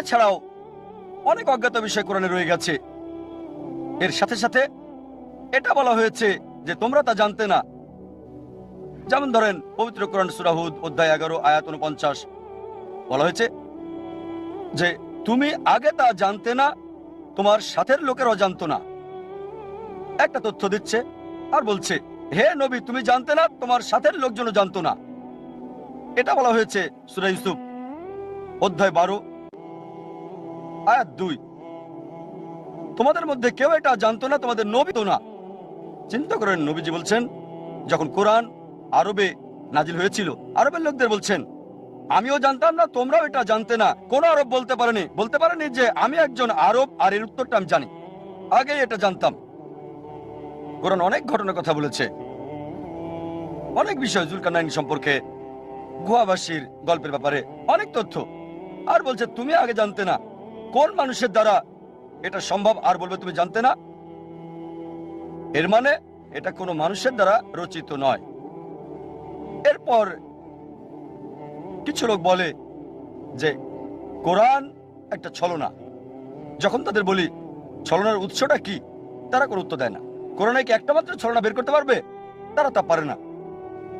এছাড়াও অনেক অজ্ঞাত বিষয় কোরআনে রয়ে গেছে। এর সাথে সাথে এটা বলা হয়েছে যে তোমরা তা জানতে না। যেমন ধরেন, পবিত্র কোরআন সুরাহুদ অধ্যায় এগারো, আয়াত উনপঞ্চাশ বলা হয়েছে যে, তুমি আগে তা জানতে না, তোমার সাথের লোকেরাও জানতো না। একটা তথ্য দিচ্ছে আর বলছে, হে নবী, তুমি জানতে না, তোমার সাথের লোকজনও জানতো না। এটা বলা হয়েছে সুরা ইউসুফ, অধ্যায় বারো আয়াত দুই। তোমাদের মধ্যে কেউ এটা জানতো না, তোমাদের নবী তো না। চিন্তা করেন, নবীজি বলছেন, যখন কোরআন আরবে নাজিল হয়েছিল, আরবের লোকদের বলছেন, আমিও জানতাম না, তোমরাও এটা জানতে না। কোন আরব বলতে পারেনি। বলতে পারেনি যে, আমি একজন আরব, আর এর উত্তরটা আমি জানি। আগেই এটা জানতাম। কোরআন অনেক ঘটনার কথা বলেছে। অনেক বিষয় জুলকানাইন সম্পর্কে, গুহাবাসীর গল্পের ব্যাপারে অনেক তথ্য। আর বলছে, তুমি আগে জানতে না। কোন মানুষের দ্বারা এটা সম্ভব আর বলবে তুমি জানতে না? এর মানে এটা কোনো মানুষের দ্বারা রচিত নয়। এরপর কিছু লোক বলে যে, কোরআন একটা ছলনা। যখন তাদের বলি, ছলনার উৎসটা কি? তারা কোনো উত্তর দেয় না। কোরআনে কি একটা মাত্র ছলনা বের করতে পারবে? তারা তা পারে না।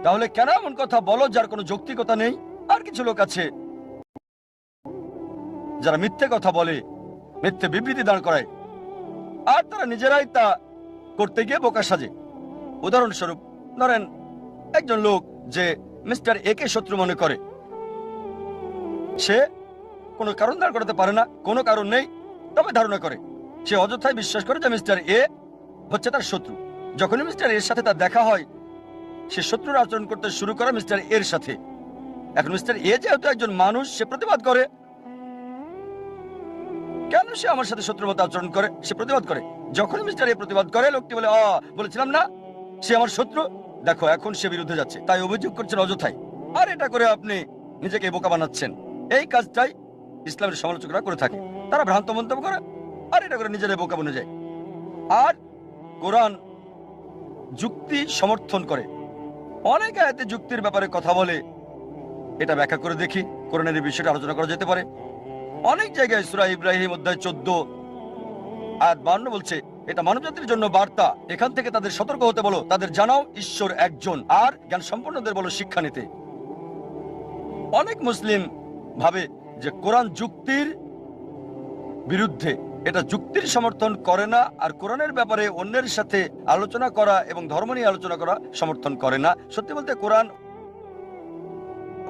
তাহলে কেন এমন কথা বলো যার কোনো যৌক্তিকতা নেই? আর কিছু লোক আছে যারা মিথ্যে কথা বলে, মিথ্যে বিবৃতি দাঁড় করায়, আর তারা নিজেরাই তা করতে গিয়ে বোকা সাজে। উদাহরণস্বরূপ, ধরেন, একজন লোক যে মিস্টার এ কে শত্রু মনে করে, সে কোনো কারণ দাঁড় করাতে পারে না, কোনো কারণ নেই, তবে ধারণা করে, সে অযথায় বিশ্বাস করে যে মিস্টার এ হচ্ছে তার শত্রু। যখনই মিস্টার এর সাথে তার দেখা হয়, সে শত্রুর আচরণ করতে শুরু করে মিস্টার এর সাথে। এখন মিস্টার এ যেহেতু একজন মানুষ, সে প্রতিবাদ করে কেন সে আমার সাথে শত্রুর মতো আচরণ করে? সে প্রতিবাদ করে। যখন মিস্টার এ প্রতিবাদ করে, লোকটি বলে বলেছিলাম না, সে আমার শত্রু। দেখো, এখন সে বিরুদ্ধে যাচ্ছে। তাই অভিযোগ করছেন অযথাই। আর এটা করে আপনি নিজেকে বোকা বানাচ্ছেন। এই কাজটাই ইসলামের সমালোচকরা করে থাকে। তারা ভ্রান্ত মন্তব্য করে, আর এটা করে নিজেরা বোকা বনে যায়। আর কোরআন যুক্তি সমর্থন করে। অনেক আয়াতে যুক্তির ব্যাপারে কথা বলে এটা ব্যাখ্যা করে দেখি। কোরআনের বিষয়টা আলোচনা করা যেতে পারে। অনেক জায়গায় সুরা ইব্রাহিম অধ্যায় চোদ্দ আয়াত বান্ন বলছে, এটা মানবজাতির জন্য বার্তা। এখান থেকে তাদের সতর্ক হতে বলো, তাদের জানাও ঈশ্বর একজন, আর জ্ঞান সম্পন্নদের বলো শিক্ষা নিতে। অনেক মুসলিম ভাবে যে কোরআন যুক্তির বিরুদ্ধে, এটা যুক্তির সমর্থন করে না, আর কোরআনের ব্যাপারে অন্যের সাথে আলোচনা করা এবং ধর্ম নিয়ে আলোচনা করা সমর্থন করে না। সত্যি বলতে কোরআন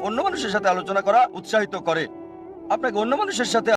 অন্য মানুষের সাথে আলোচনা করা উৎসাহিত করে। আপনাকে অন্য মানুষের সাথে